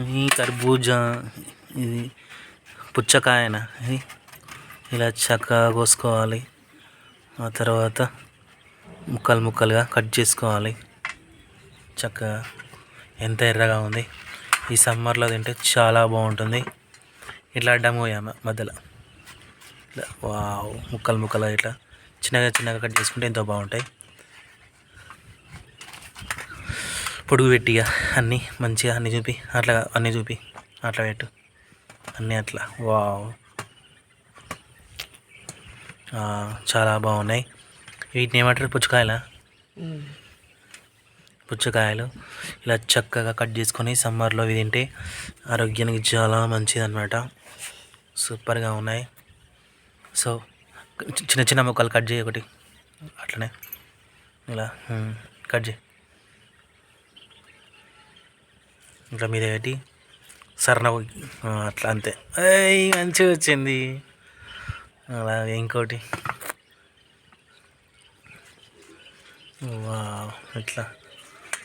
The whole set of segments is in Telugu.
ఈ కర్బూజా ఇది పుచ్చకాయన? ఇది ఇలా చక్కగా కోసుకోవాలి. ఆ తర్వాత ముక్కలు ముక్కలుగా కట్ చేసుకోవాలి. చక్కగా ఎంత ఎర్రగా ఉంది. ఈ సమ్మర్లో తింటే చాలా బాగుంటుంది. ఇట్లా అడ్డం పోయాము మధ్యలో. ఇట్లా వావ్ ముక్కలు ముక్కలు ఇట్లా చిన్నగా చిన్నగా కట్ చేసుకుంటే ఎంతో బాగుంటాయి. పొడుగు పెట్టిగా అన్నీ మంచిగా అన్నీ చూపి అట్లా అన్నీ చూపి అట్లా పెట్టు. అన్నీ అట్లా. వావ్. చాలా బాగున్నాయి. వీటిని ఏమంటారు? పుచ్చకాయలా? పుచ్చకాయలు. ఇలా చక్కగా కట్ చేసుకొని సమ్మర్లో ఇవి తింటే ఆరోగ్యానికి చాలా మంచిది అనమాట సూపర్గా ఉన్నాయి. సో చి- చిన్న చిన్న ముక్కలు కట్ చేయి ఒకటి. అట్లనే. ఇలా కట్ చేయి. ఇంకా మీద పెట్టి సరణ అట్లా అంతే. మంచిగా వచ్చింది. అలా ఇంకోటి. వావ్ ఇట్లా.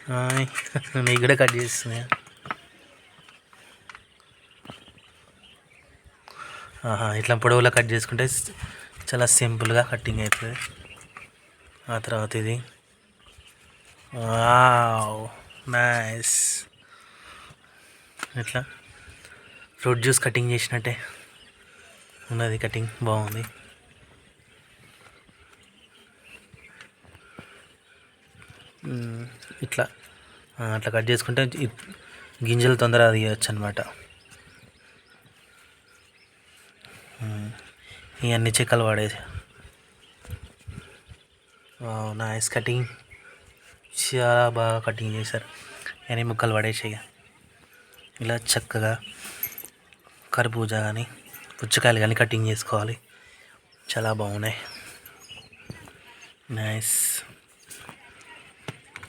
ఆయ్, నీకు కూడా కట్ చేస్తున్నాయా? ఆహా ఇట్లా పొడవులా కట్ చేసుకుంటే చాలా సింపుల్గా కట్టింగ్ అవుతుంది. ఆ తర్వాత ఇది. నైస్. ఇట్లా ఫ్రూట్ జ్యూస్ కటింగ్ చేసినట్టే. ఉన్నది కటింగ్ బాగుంది. ఇట్లా. అట్లా కట్ చేసుకుంటే గింజలు తొందరగా తీయవచ్చు అనమాట ఇవన్నీ చెక్కలు పడేసి. నైస్ కటింగ్ చాలా బాగా కటింగ్ చేశారు. అన్ని ముక్కలు పడేసి ఇక. ఇలా చక్కగా కర్బూజా కానీ పుచ్చకాయలు కానీ కటింగ్ చేసుకోవాలి. చాలా బాగున్నాయి. నైస్